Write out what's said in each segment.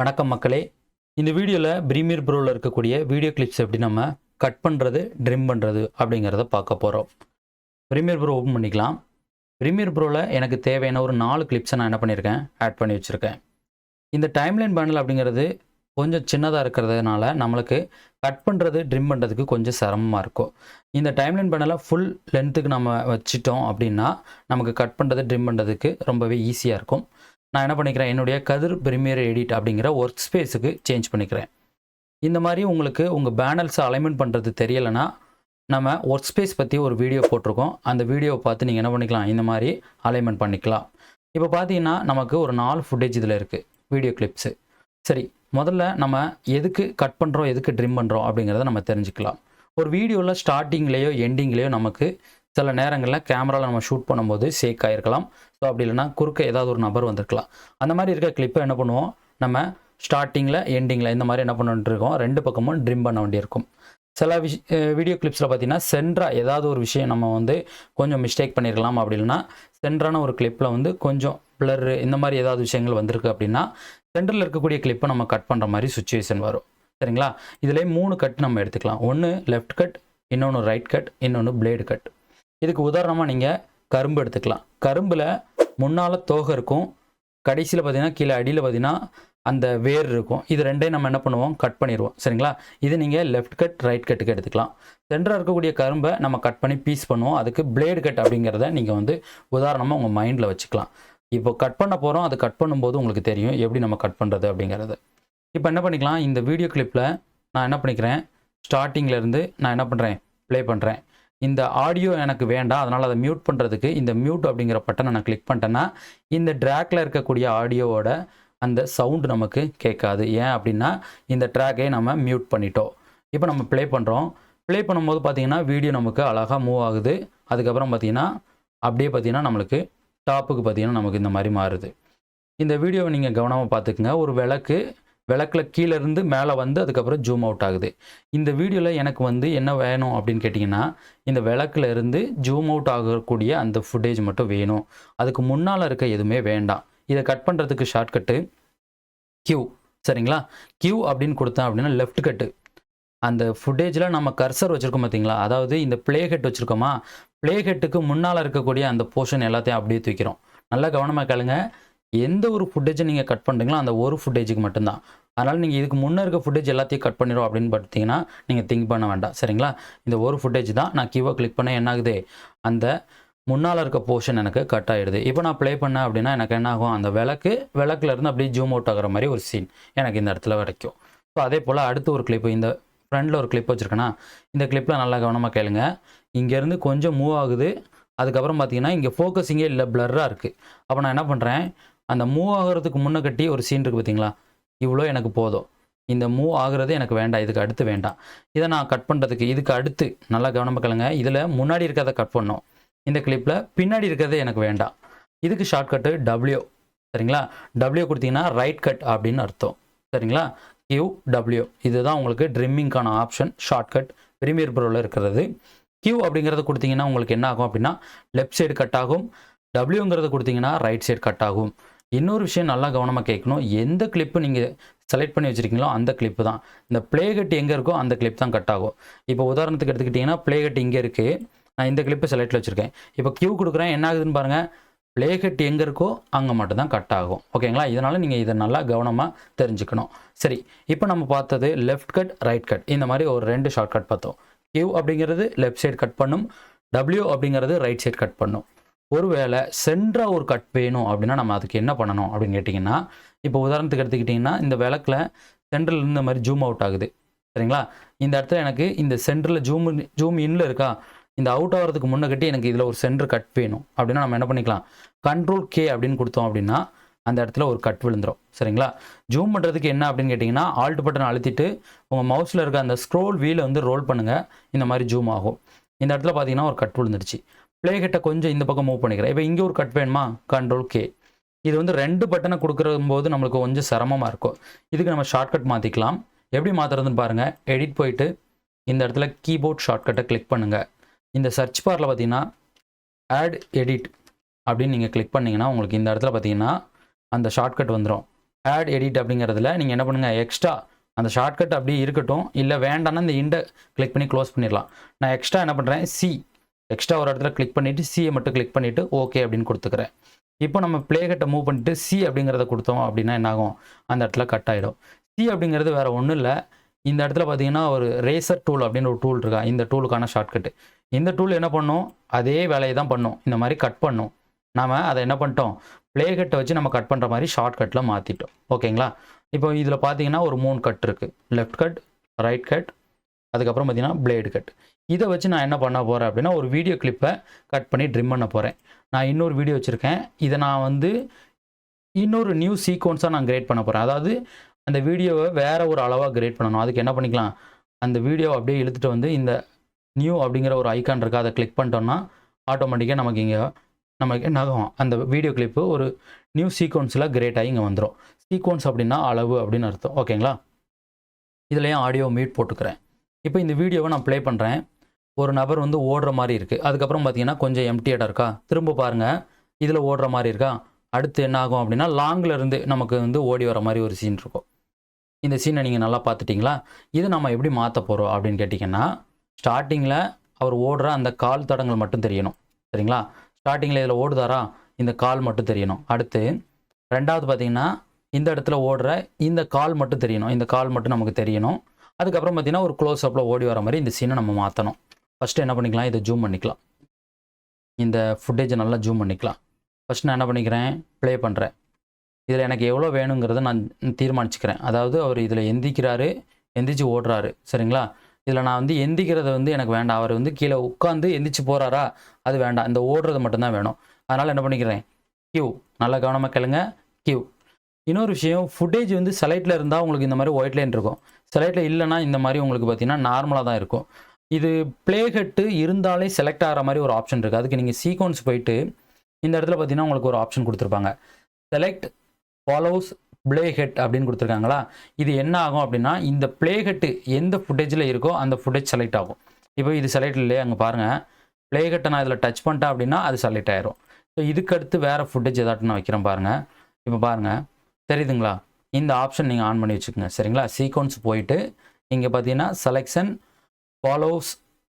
வணக்கம் மக்களே. இந்த வீடியோவில் ப்ரீமியர் ப்ரோவில் இருக்கக்கூடிய வீடியோ கிளிப்ஸ் எப்படி நம்ம கட் பண்ணுறது ட்ரிம் பண்ணுறது அப்படிங்கிறத பார்க்க போகிறோம் ப்ரீமியர் ப்ரோ ஓப்பன் பண்ணிக்கலாம். ப்ரீமியர் ப்ரோவில் எனக்கு தேவையான ஒரு நாலு கிளிப்ஸை நான் என்ன பண்ணியிருக்கேன் ஆட் பண்ணி வச்சுருக்கேன். இந்த டைம்லைன் பேனல் அப்படிங்கிறது கொஞ்சம் சின்னதாக இருக்கிறதுனால நம்மளுக்கு கட் பண்ணுறது ட்ரிம் பண்ணுறதுக்கு கொஞ்சம் சிரமமாக இருக்கும். இந்த டைம்லைன் பேனலை ஃபுல் லென்த்துக்கு நம்ம வச்சிட்டோம் அப்படின்னா நமக்கு கட் பண்ணுறது ட்ரிம் பண்ணுறதுக்கு ரொம்பவே ஈஸியாக இருக்கும். நான் என்ன பண்ணிக்கிறேன்? என்னுடைய கதிர் பிரீமியர் எடிட் அப்படிங்கிற ஒர்க் ஸ்பேஸுக்கு சேஞ்ச் பண்ணிக்கிறேன். இந்த மாதிரி உங்களுக்கு உங்கள் பேனல்ஸை அலைன்மெண்ட் பண்ணுறது தெரியலைன்னா நம்ம ஒர்க் ஸ்பேஸ் பற்றி ஒரு வீடியோ போட்டிருக்கோம். அந்த வீடியோவை பார்த்து நீங்கள் என்ன பண்ணிக்கலாம்? இந்த மாதிரி அலைன்மெண்ட் பண்ணிக்கலாம். இப்போ பார்த்தீங்கன்னா நமக்கு ஒரு நாலு ஃபுட்டேஜ் இதில் இருக்குது வீடியோ கிளிப்ஸு சரி முதல்ல நம்ம எதுக்கு கட் பண்ணுறோம் எதுக்கு ட்ரிம் பண்ணுறோம் அப்படிங்கிறத நம்ம தெரிஞ்சுக்கலாம். ஒரு வீடியோவில் ஸ்டார்டிங்லேயோ எண்டிங்லேயோ நமக்கு சில நேரங்களில் கேமராவில் நம்ம ஷூட் பண்ணும்போது சேக் ஆகிருக்கலாம் ஸோ அப்படி இல்லைன்னா குறுக்க ஏதாவது ஒரு நபர் வந்திருக்கலாம். அந்த மாதிரி இருக்க கிளிப்பை என்ன பண்ணுவோம்? நம்ம ஸ்டார்டிங்கில் எண்டிங்கில் இந்த மாதிரி என்ன பண்ணிட்டுருக்கோம்? ரெண்டு பக்கமும் ட்ரிம் பண்ண வேண்டியிருக்கும். சில விஷ் வீடியோ கிளிப்ஸில் பார்த்தீங்கன்னா சென்ட்ராக ஏதாவது ஒரு விஷயம் நம்ம வந்து கொஞ்சம் மிஸ்டேக் பண்ணியிருக்கலாம் அப்படி இல்லைன்னா சென்ட்ரான ஒரு கிளிப்பில் வந்து கொஞ்சம் பிளர் இந்த மாதிரி ஏதாவது விஷயங்கள் வந்திருக்கு அப்படின்னா சென்டரில் இருக்கக்கூடிய கிளிப்பை நம்ம கட் பண்ணுற மாதிரி சுச்சுவேஷன் வரும். சரிங்களா? இதிலே மூணு கட் நம்ம எடுத்துக்கலாம். ஒன்று லெஃப்ட் கட் இன்னொன்று ரைட் கட் இன்னொன்று பிளேடு கட் இதுக்கு உதாரணமாக நீங்கள் கரும்பு எடுத்துக்கலாம். கரும்பில் முன்னால் தோகை இருக்கும். கடைசியில் பார்த்தீங்கன்னா கீழே அடியில் பார்த்தீங்கன்னா அந்த வேர் இருக்கும். இது ரெண்டையும் நம்ம என்ன பண்ணுவோம்? கட் பண்ணிடுவோம். சரிங்களா? இது நீங்கள் லெஃப்ட் கட் ரைட் கட்டுக்கு எடுத்துக்கலாம். சென்டராக இருக்கக்கூடிய கரும்பை நம்ம கட் பண்ணி பீஸ் பண்ணுவோம். அதுக்கு பிளேடு கட் அப்படிங்கிறத நீங்கள் வந்து உதாரணமாக உங்கள் மைண்டில் வச்சுக்கலாம். இப்போ கட் பண்ண போகிறோம் அது கட் பண்ணும்போது உங்களுக்கு தெரியும். எப்படி நம்ம கட் பண்ணுறது அப்படிங்கிறது. இப்போ என்ன பண்ணிக்கலாம்? இந்த வீடியோ கிளிப்பில் நான் என்ன பண்ணிக்கிறேன்? ஸ்டார்டிங்கிலேருந்து நான் என்ன பண்ணுறேன் ப்ளே பண்ணுறேன் இந்த ஆடியோ எனக்கு வேண்டாம் அதனால் அதை மியூட் பண்ணுறதுக்கு இந்த மியூட் அப்படிங்கிற பட்டனை நான் கிளிக் பண்ணிட்டேன்னா இந்த ட்ராக்கில் இருக்கக்கூடிய ஆடியோவோட அந்த சவுண்டு நமக்கு கேட்காது. ஏன் அப்படின்னா இந்த ட்ராக்கை நம்ம மியூட் பண்ணிட்டோம். இப்போ நம்ம ப்ளே பண்ணுறோம் ப்ளே பண்ணும்போது பார்த்தீங்கன்னா வீடியோ நமக்கு அழகாக மூவ் ஆகுது. அதுக்கப்புறம் பார்த்தீங்கன்னா அப்படியே பார்த்தீங்கன்னா நம்மளுக்கு டாப்புக்கு பார்த்தீங்கன்னா நமக்கு இந்த மாதிரி மாறுது. இந்த வீடியோவை நீங்கள் கவனமாக பார்த்துக்குங்க ஒரு விளக்கு விளக்கில் கீழே இருந்து மேலே வந்து அதுக்கப்புறம் ஜூம் அவுட் ஆகுது. இந்த வீடியோவில் எனக்கு வந்து என்ன வேணும் அப்படின்னு கேட்டிங்கன்னா இந்த விளக்கில் இருந்து ஜூம் அவுட் ஆகக்கூடிய அந்த ஃபுட்டேஜ் மட்டும் வேணும். அதுக்கு முன்னால் இருக்க எதுவுமே வேண்டாம். இதை கட் பண்ணுறதுக்கு ஷார்ட்கட்டு கியூ சரிங்களா? கியூ அப்படின்னு கொடுத்தேன் அப்படின்னா லெஃப்ட் கட்டு அந்த ஃபுட்டேஜில் நம்ம கர்சர் வச்சுருக்கோம் பார்த்தீங்களா அதாவது இந்த ப்ளே ஹெட் வச்சுருக்கோமா? ப்ளே ஹெட்டுக்கு முன்னால் இருக்கக்கூடிய அந்த போர்ஷன் எல்லாத்தையும் அப்படியே தூக்கிறோம். நல்லா கவனமாக கேளுங்க. எந்த ஒரு ஃபுட்டேஜை நீங்கள் கட் பண்ணுறீங்களோ அந்த ஒரு ஃபுட்டேஜுக்கு மட்டும்தான். அதனால் நீங்கள் இதுக்கு முன்னே இருக்க ஃபுட்டேஜ் எல்லாத்தையும் கட் பண்ணிடும் அப்படின்னு பார்த்தீங்கன்னா நீங்கள் திங்க் பண்ண வேண்டாம். சரிங்களா? இந்த ஒரு ஃபுட்டேஜ் தான் நான் கீவை கிளிக் பண்ண என்ன ஆகுது அந்த முன்னால் இருக்க போர்ஷன் எனக்கு கட் ஆகிடுது இப்போ நான் ப்ளே பண்ணேன் அப்படின்னா எனக்கு என்ன ஆகும் அந்த விளக்கு விளக்குலேருந்து அப்படியே ஜூம் அவுட் ஆகிற மாதிரி ஒரு சீன் எனக்கு இந்த இடத்துல கிடைக்கும் ஸோ அதே போல் அடுத்து ஒரு கிளிப்பு இந்த ஃப்ரண்டில் ஒரு கிளிப் வச்சுருக்கேன்னா இந்த கிளிப்பில் நல்லா கவனமாக கேளுங்க. இங்கேருந்து கொஞ்சம் மூவ் ஆகுது. அதுக்கப்புறம் பார்த்தீங்கன்னா இங்கே ஃபோக்கஸிங்கே இல்லை ப்ளர்ராக இருக்குது அப்போ நான் என்ன பண்ணுறேன் அந்த மூவ் ஆகிறதுக்கு முன்னே கட்டி ஒரு சீன் இருக்குது பார்த்தீங்களா? இவ்வளோ எனக்கு போதும். இந்த மூவ் ஆகுறது எனக்கு வேண்டாம். இதுக்கு அடுத்து வேண்டாம். இதை நான் கட் பண்ணுறதுக்கு இதுக்கு அடுத்து நல்லா கவனமாக கேளுங்க. இதில் முன்னாடி இருக்கிறத கட் பண்ணோம் இந்த கிளிப்பில் பின்னாடி இருக்கிறது எனக்கு வேண்டாம். இதுக்கு ஷார்ட்கட்டு டபிள்யூ சரிங்களா? டபிள்யூ கொடுத்தீங்கன்னா ரைட் கட் அப்படின்னு அர்த்தம். சரிங்களா? கியூ டபிள்யூ இதுதான் உங்களுக்கு ட்ரிம்மிங்க்கான ஆப்ஷன் ஷார்ட்கட் ப்ரீமியர் ப்ரோவில் இருக்கிறது. கியூ அப்படிங்கிறத கொடுத்தீங்கன்னா உங்களுக்கு என்ன ஆகும் அப்படின்னா லெஃப்ட் சைடு கட் ஆகும். டபிள்யூங்கிறத கொடுத்தீங்கன்னா ரைட் சைடு கட் ஆகும். இன்னொரு விஷயம் நல்லா கவனமாக கேட்கணும். எந்த கிளிப்பு நீங்கள் செலக்ட் பண்ணி வச்சுருக்கீங்களோ அந்த கிளிப்பு தான். இந்த பிளேகட் எங்கே இருக்கோ அந்த கிளிப் தான் கட் ஆகும். இப்போ உதாரணத்துக்கு எடுத்துக்கிட்டிங்கன்னா ப்ளே கட் இங்கே இருக்குது நான் இந்த கிளிப்பை செலக்டில் வச்சுருக்கேன். இப்போ கியூ கொடுக்குறேன் என்ன ஆகுதுன்னு பாருங்கள் பிளேகட் எங்கே இருக்கோ அங்கே மட்டும்தான் கட் ஆகும். ஓகேங்களா இதனால் நீங்கள் இதை நல்லா கவனமாக தெரிஞ்சுக்கணும். சரி இப்போ நம்ம பார்த்தது லெஃப்ட் கட் ரைட் கட் இந்த மாதிரி ஒரு ரெண்டு ஷார்ட் கட் பார்த்தோம். கியூ அப்படிங்கிறது லெஃப்ட் சைடு கட் பண்ணும். டபிள்யூ அப்படிங்கிறது ரைட் சைடு கட் பண்ணும். ஒருவேளை சென்ட்ராக ஒரு கட் வேணும் அப்படின்னா நம்ம அதுக்கு என்ன பண்ணணும் அப்படின்னு கேட்டிங்கன்னா இப்போ உதாரணத்துக்கு எடுத்துக்கிட்டிங்கன்னா இந்த விளக்கில் சென்ட்ரல் இந்த மாதிரி ஜூம் அவுட் ஆகுது. சரிங்களா? இந்த இடத்துல எனக்கு இந்த சென்டரில் ஜூம் ஜூம் இன்ல இருக்கா? இந்த அவுட் ஆகிறதுக்கு முன்ன கட்டி எனக்கு இதில் ஒரு சென்டர் கட் வேணும். அப்படின்னா நம்ம என்ன பண்ணிக்கலாம்? கண்ட்ரோல் கே அப்படின்னு கொடுத்தோம் அப்படின்னா அந்த இடத்துல ஒரு கட் விழுந்துடும் சரிங்களா? ஜூம் பண்ணுறதுக்கு என்ன அப்படின்னு கேட்டிங்கன்னா ஆல்ட் பட்டன் அழுத்திட்டு உங்கள் மவுஸில் இருக்க அந்த ஸ்க்ரோல் வீலை வந்து ரோல் பண்ணுங்கள் இந்த மாதிரி ஜூம் ஆகும். இந்த இடத்துல பார்த்தீங்கன்னா ஒரு கட் விழுந்துருச்சு. ப்ளே கொஞ்சம் இந்த பக்கம் மூவ் பண்ணிக்கிறேன். இப்போ இங்கே ஒரு கட் வேணுமா? கண்ட்ரோல் கே இது வந்து ரெண்டு பட்டனை கொடுக்குற போது நம்மளுக்கு கொஞ்சம் சிரமமாக இருக்கும். இதுக்கு நம்ம ஷார்ட்கட் மாற்றிக்கலாம் எப்படி மாற்றுறதுன்னு பாருங்கள் எடிட் போயிட்டு இந்த இடத்துல கீபோர்ட் ஷார்ட்கட்டை கிளிக் பண்ணுங்கள் இந்த சர்ச் பாரில் பார்த்தீங்கன்னா ஆட் எடிட் அப்படின்னு நீங்கள் கிளிக் பண்ணிங்கன்னா உங்களுக்கு இந்த இடத்துல பார்த்தீங்கன்னா அந்த ஷார்ட்கட் வந்துடும் ஆட் எடிட் அப்படிங்கிறதுல நீங்கள் என்ன பண்ணுங்கள் எக்ஸ்ட்ரா அந்த ஷார்ட்கட் அப்படியே இருக்கட்டும். இல்லை வேண்டாம்னா இந்த இண்டை கிளிக் பண்ணி க்ளோஸ் பண்ணிடலாம் நான் எக்ஸ்ட்ரா என்ன பண்ணுறேன் சி எக்ஸ்ட்ரா ஒரு இடத்துல கிளிக் பண்ணிவிட்டு சியை மட்டும் கிளிக் பண்ணிவிட்டு ஓகே அப்படின்னு கொடுத்துக்கிறேன். இப்போ நம்ம ப்ளேகட்டை மூவ் பண்ணிட்டு சி அப்படிங்கிறத கொடுத்தோம் அப்படின்னா என்னாகும்? அந்த இடத்துல கட் ஆகிடும் சி அப்படிங்கிறது வேறு ஒன்றும் இல்லை. இந்த இடத்துல பார்த்தீங்கன்னா ஒரு ரேசர் டூல் அப்படின்னு ஒரு டூல் இருக்கா? இந்த டூலுக்கான ஷார்ட்கட்டு இந்த டூல் என்ன பண்ணும்? அதே வேலையை தான் பண்ணும். இந்த மாதிரி கட் பண்ணும். நாம் அதை என்ன பண்ணிட்டோம்? ப்ளேகட்டை வச்சு நம்ம கட் பண்ணுற மாதிரி ஷார்ட்கட்டில் மாற்றிட்டோம் ஓகேங்களா இப்போ இதில் பார்த்தீங்கன்னா ஒரு மூணு கட் இருக்குது லெஃப்ட் கட் ரைட் கட் அதுக்கப்புறம் பார்த்தீங்கன்னா பிளேடு கட் இதை வச்சு நான் என்ன பண்ண போகிறேன் அப்படின்னா ஒரு வீடியோ கிளிப்பை கட் பண்ணி ட்ரிம் பண்ண போகிறேன் நான் இன்னொரு வீடியோ வச்சுருக்கேன். இதை நான் வந்து இன்னொரு நியூ சீக்வன்ஸாக நான் கிரியேட் பண்ண போகிறேன் அதாவது அந்த வீடியோவை வேறு ஒரு அளவாக கிரியேட் பண்ணணும். அதுக்கு என்ன பண்ணிக்கலாம்? அந்த வீடியோ அப்படியே இழுத்துட்டு வந்து இந்த நியூ அப்படிங்கிற ஒரு ஐக்கான் இருக்குது அதை கிளிக் பண்ணிட்டோம்னா ஆட்டோமேட்டிக்காக நமக்கு இங்கே நமக்கு என்ன அந்த வீடியோ கிளிப்பு ஒரு நியூ சீக்வன்ஸில் கிரேட் ஆகி இங்கே வந்துடும் சீக்வன்ஸ் அப்படின்னா அளவு அப்படின்னு அர்த்தம். ஓகேங்களா இதுலேயும் ஆடியோ மியூட் போட்டுக்கிறேன். இப்போ இந்த வீடியோவை நான் ப்ளே பண்ணுறேன் ஒரு நபர் வந்து ஓடுற மாதிரி இருக்குது அதுக்கப்புறம் பார்த்தீங்கன்னா கொஞ்சம் எம்டி இடம் இருக்கா? திரும்ப பாருங்கள் இதில் ஓடுற மாதிரி இருக்கா? அடுத்து என்ன ஆகும் அப்படின்னா லாங்கில் இருந்து நமக்கு வந்து ஓடி வர மாதிரி ஒரு சீன் இருக்கும். இந்த சீனை நீங்கள் நல்லா பார்த்துட்டிங்களா? இது நம்ம எப்படி மாற்ற போகிறோம் அப்படின்னு கேட்டிங்கன்னா ஸ்டார்டிங்கில் அவர் ஓடுற அந்த கால் தடங்கள் மட்டும் தெரியணும். சரிங்களா? ஸ்டார்டிங்கில் இதில் ஓடுதாரா? இந்த கால் மட்டும் தெரியணும். அடுத்து ரெண்டாவது பார்த்தீங்கன்னா இந்த இடத்துல ஓடுற இந்த கால் மட்டும் தெரியணும். இந்த கால் மட்டும் நமக்கு தெரியணும். அதுக்கப்புறம் பார்த்தீங்கன்னா ஒரு க்ளோஸ் அப்பில் ஓடி வர மாதிரி இந்த சீனை நம்ம மாற்றணும் ஃபஸ்ட்டு என்ன பண்ணிக்கலாம்? இதை ஜூம் பண்ணிக்கலாம். இந்த ஃபுட்டேஜை நல்லா ஜூம் பண்ணிக்கலாம். ஃபஸ்ட் நான் என்ன பண்ணிக்கிறேன்? ப்ளே பண்ணுறேன் இதில் எனக்கு எவ்வளோ வேணுங்கிறத நான் தீர்மானிச்சுக்கிறேன். அதாவது அவர் இதில் எந்திக்கிறாரு எந்திரிச்சு ஓடுறாரு. சரிங்களா? இதில் நான் வந்து எந்திக்கிறத வந்து எனக்கு வேண்டாம். அவர் வந்து கீழே உட்காந்து எந்திரிச்சு போகிறாரா அது வேண்டாம். இந்த ஓடுறது மட்டும்தான் வேணும். அதனால் என்ன பண்ணிக்கிறேன்? கியூ நல்லா கவனமாக கேளுங்க. கியூ இன்னொரு விஷயம் ஃபுட்டேஜ் வந்து செலைட்டில் இருந்தால் உங்களுக்கு இந்த மாதிரி ஒயிட் லைன் இருக்கும். செலைட்டில் இல்லைன்னா இந்த மாதிரி உங்களுக்கு பார்த்தீங்கன்னா நார்மலாக தான் இருக்கும். இது ப்ளே ஹெட்டு இருந்தாலே செலக்ட் ஆகிற மாதிரி ஒரு ஆப்ஷன் இருக்குது அதுக்கு நீங்கள் சீக்வன்ஸ் போயிட்டு இந்த இடத்துல பார்த்தீங்கன்னா உங்களுக்கு ஒரு ஆப்ஷன் கொடுத்துருப்பாங்க. செலக்ட் ஃபாலோஸ் ப்ளே ஹெட் அப்படின்னு கொடுத்துருக்காங்களா? இது என்ன ஆகும் அப்படின்னா இந்த ப்ளே ஹெட்டு எந்த ஃபுட்டேஜில் இருக்கோ அந்த ஃபுட்டேஜ் செலக்ட் ஆகும். இப்போ இது செலக்ட் இல்லையே? அங்கே பாருங்கள் ப்ளே ஹெட்டை நான் இதில் டச் பண்ணிட்டேன் அப்படின்னா அது செலக்ட் ஆயிரும். ஸோ இதுக்கடுத்து வேறு ஃபுட்டேஜ் ஏதாட்டும் நான் வைக்கிறேன் பாருங்கள் இப்போ பாருங்கள் தெரியுதுங்களா? இந்த ஆப்ஷன் நீங்கள் ஆன் பண்ணி வச்சுக்கோங்க. சரிங்களா? சீக்வன்ஸ் போயிட்டு இங்கே பார்த்தீங்கன்னா செலெக்ஷன் ஃபாலோஸ்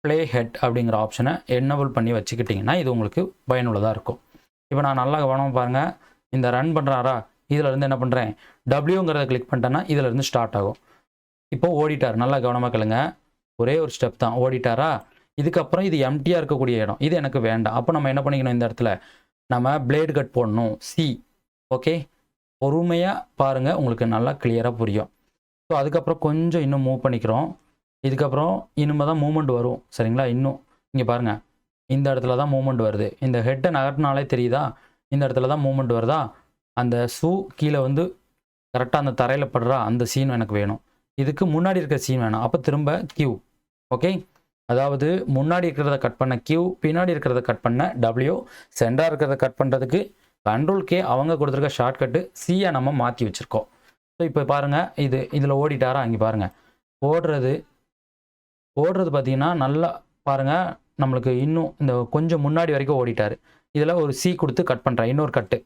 ப்ளே ஹெட் அப்படிங்கிற ஆப்ஷனை என்னபிள் பண்ணி வச்சுக்கிட்டிங்கன்னா இது உங்களுக்கு பயனுள்ளதாக இருக்கும். இப்போ நான் நல்லா கவனமாக பாருங்கள் இந்த ரன் பண்ணுறாரா இதிலருந்து என்ன பண்ணுறேன் டபிள்யூங்கிறத கிளிக் பண்ணிட்டேன்னா இதிலேருந்து ஸ்டார்ட் ஆகும். இப்போ ஓடிட்டார். நல்லா கவனமாக கேளுங்க. ஒரே ஒரு ஸ்டெப் தான். ஓடிட்டாரா? இதுக்கப்புறம் இது எம்டியாக இருக்கக்கூடிய இடம். இது எனக்கு வேண்டாம். அப்போ நம்ம என்ன பண்ணிக்கணும் இந்த இடத்துல? நம்ம பிளேடு கட் போடணும். சி ஓகே பொறுமையாக பாருங்கள் உங்களுக்கு நல்லா கிளியராக புரியும். ஸோ அதுக்கப்புறம் கொஞ்சம் இன்னும் மூவ் பண்ணிக்கிறோம். இதுக்கப்புறம் இனிமே தான் மூமெண்ட் வரும் சரிங்களா? இன்னும் இங்கே பாருங்கள் இந்த இடத்துல தான் மூமெண்ட் வருது. இந்த ஹெட்டை நகட்டினாலே தெரியுதா? இந்த இடத்துல தான் மூமெண்ட் வருதா? அந்த ஷூ கீழே வந்து கரெக்டாக அந்த தரையில் படுறா அந்த சீன் எனக்கு வேணும். இதுக்கு முன்னாடி இருக்கிற சீன் வேணும். அப்போ திரும்ப கியூ ஓகே அதாவது முன்னாடி இருக்கிறத கட் பண்ண கியூ பின்னாடி இருக்கிறத கட் பண்ண டபிள்யூ சென்டராக இருக்கிறத கட் பண்ணுறதுக்கு கண்ட்ரோல் கே அவங்க கொடுத்துருக்க ஷார்ட்கட்டு சியை நம்ம மாற்றி வச்சுருக்கோம். ஸோ இப்போ பாருங்கள் இது இதில் ஓடிட்டாரா? அங்கே பாருங்கள் ஓடுறது ஓடுறது பார்த்தீங்கன்னா நல்லா பாருங்கள் நம்மளுக்கு இன்னும் இந்த கொஞ்சம் முன்னாடி வரைக்கும் ஓடிட்டார். இதில் ஒரு சி கொடுத்து கட் பண்ணுறேன் இன்னொரு கட்டு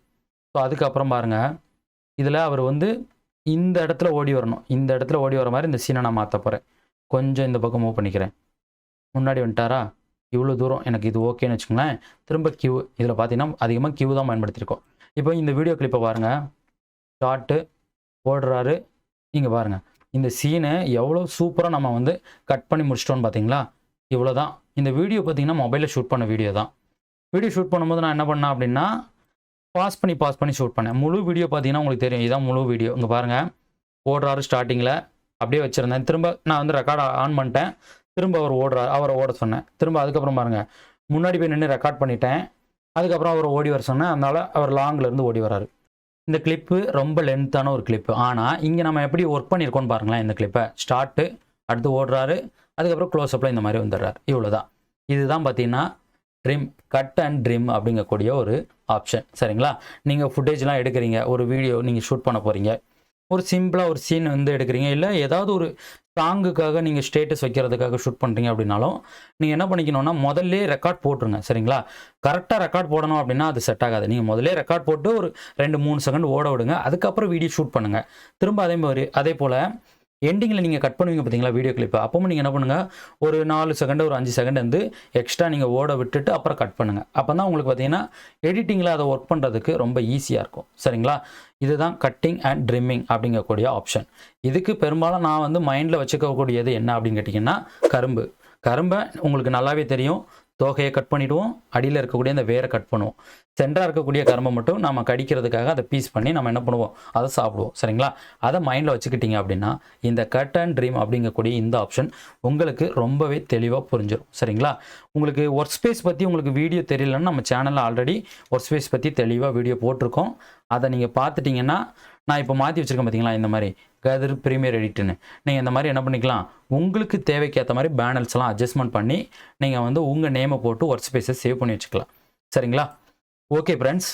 ஸோ அதுக்கப்புறம் பாருங்கள் இதில் அவர் வந்து இந்த இடத்துல ஓடி வரணும். இந்த இடத்துல ஓடி வர மாதிரி இந்த சீனை நான் மாற்ற போகிறேன் கொஞ்சம் இந்த பக்கம் மூவ் பண்ணிக்கிறேன். முன்னாடி வந்துட்டாரா? இவ்வளோ தூரம் எனக்கு இது ஓகேன்னு வச்சுக்கோங்களேன் திரும்ப கியூ இதில் பார்த்தீங்கன்னா அதிகமாக கியூ தான் பயன்படுத்தியிருக்கோம். இப்போ இந்த வீடியோ கிளிப்பை பாருங்கள் ஷார்ட்டு ஓடுறாரு இங்கே பாருங்கள் இந்த சீனை எவ்வளோ சூப்பராக நம்ம வந்து கட் பண்ணி முடிச்சிட்டோன்னு பார்த்தீங்களா இவ்வளோ தான் இந்த வீடியோ பார்த்தீங்கன்னா மொபைலில் ஷூட் பண்ண வீடியோ தான். வீடியோ ஷூட் பண்ணும்போது நான் என்ன பண்ணேன் அப்படின்னா பாஸ் பண்ணி பாஸ் பண்ணி ஷூட் பண்ணேன். முழு வீடியோ பார்த்தீங்கன்னா உங்களுக்கு தெரியும். இதுதான் முழு வீடியோ இங்கே பாருங்கள் ஓடுறாரு ஸ்டார்டிங்கில் அப்படியே வச்சுருந்தேன். திரும்ப நான் வந்து ரெக்கார்ட் ஆன் பண்ணிட்டேன். திரும்ப அவர் ஓடுறார் அவரை ஓட சொன்னேன். திரும்ப அதுக்கப்புறம் பாருங்கள் முன்னாடி போய் நின்று ரெக்கார்ட் பண்ணிட்டேன். அதுக்கப்புறம் அவர் ஓடி வர சொன்னேன். அதனால் அவர் லாங்கில் இருந்து ஓடி வராரு. இந்த கிளிப்பு ரொம்ப லென்த்தான ஒரு கிளிப்பு ஆனால் இங்கே நம்ம எப்படி ஒர்க் பண்ணியிருக்கோம்னு பாருங்களேன் இந்த கிளிப்பை ஸ்டார்ட்டு அடுத்து ஓடுறாரு. அதுக்கப்புறம் க்ளோஸ்அப்பில் இந்த மாதிரி வந்துடுறாரு. இவ்வளோ தான் இதுதான் பார்த்தீங்கன்னா ட்ரிம் கட் அண்ட் ட்ரிம் அப்படிங்கக்கூடிய ஒரு ஆப்ஷன் சரிங்களா? நீங்கள் ஃபுட்டேஜ்லாம் எடுக்கிறீங்க ஒரு வீடியோ நீங்கள் ஷூட் பண்ண போகிறீங்க ஒரு சிம்பிளாக ஒரு சீன் வந்து எடுக்கிறீங்க. இல்லை ஏதாவது ஒரு சாங்குக்காக நீங்கள் ஸ்டேட்டஸ் வைக்கிறதுக்காக ஷூட் பண்ணுறீங்க அப்படின்னாலும் நீங்கள் என்ன பண்ணிக்கணும்னா முதல்ல ரெக்கார்ட் போட்டுருங்க சரிங்களா? கரெக்டாக ரெக்கார்ட் போடணும் அப்படின்னா அது செட் ஆகாது. நீங்கள் முதல்ல ரெக்கார்ட் போட்டு ஒரு ரெண்டு மூணு செகண்ட் ஓட விடுங்க. அதுக்கப்புறம் வீடியோ ஷூட் பண்ணுங்கள் திரும்ப அதே மாதிரி அதே போல் எண்டிங்கில் நீங்கள் கட் பண்ணுவீங்க பார்த்தீங்களா வீடியோ கிளிப்பு அப்பவும் நீங்கள் என்ன பண்ணுங்கள் ஒரு நாலு செகண்ட் ஒரு அஞ்சு செகண்ட் வந்து எக்ஸ்ட்ரா நீங்கள் ஓட விட்டுட்டு அப்புறம் கட் பண்ணுங்கள் அப்போ தான் உங்களுக்கு பார்த்தீங்கன்னா எடிட்டிங்கில் அதை ஒர்க் பண்ணுறதுக்கு ரொம்ப ஈஸியாக இருக்கும். சரிங்களா? இதுதான் கட்டிங் அண்ட் ட்ரிம்மிங் அப்படிங்கக்கூடிய ஆப்ஷன் இதுக்கு பெரும்பாலும் நான் வந்து மைண்டில் வச்சுக்கக்கூடியது என்ன அப்படின்னு கேட்டிங்கன்னா கரும்பு. கரும்பை உங்களுக்கு நல்லாவே தெரியும். தோகையை கட் பண்ணிவிடுவோம் அடியில் இருக்கக்கூடிய அந்த வேரை கட் பண்ணுவோம். சென்டராக இருக்கக்கூடிய கரும்பை மட்டும் நம்ம கடிக்கிறதுக்காக அதை பீஸ் பண்ணி நம்ம என்ன பண்ணுவோம்? அதை சாப்பிடுவோம். சரிங்களா? அதை மைண்டில் வச்சுக்கிட்டீங்க அப்படின்னா இந்த கட் அண்ட் ட்ரீம் அப்படிங்கக்கூடிய இந்த ஆப்ஷன் உங்களுக்கு ரொம்பவே தெளிவாக புரிஞ்சிடும் சரிங்களா? உங்களுக்கு ஒர்க் ஸ்பேஸ் பற்றி உங்களுக்கு வீடியோ தெரியலன்னா நம்ம சேனலில் ஆல்ரெடி ஒர்க் ஸ்பேஸ் பற்றி தெளிவாக வீடியோ போட்டிருக்கோம். அதை நீங்கள் பார்த்துட்டிங்கன்னா நான் இப்போ மாற்றி வச்சுருக்கேன் பார்த்தீங்களா இந்த மாதிரி கதர் ப்ரீமியர் எடிட்டுன்னு நீங்கள் இந்த மாதிரி என்ன பண்ணிக்கலாம் உங்களுக்கு தேவைக்கேற்ற மாதிரி பேனல்ஸ்லாம் அட்ஜஸ்ட்மெண்ட் பண்ணி நீங்கள் வந்து உங்கள் நேமை போட்டு ஒர்க் ஸ்பேஸை சேவ் பண்ணி வச்சுக்கலாம். சரிங்களா? Okay friends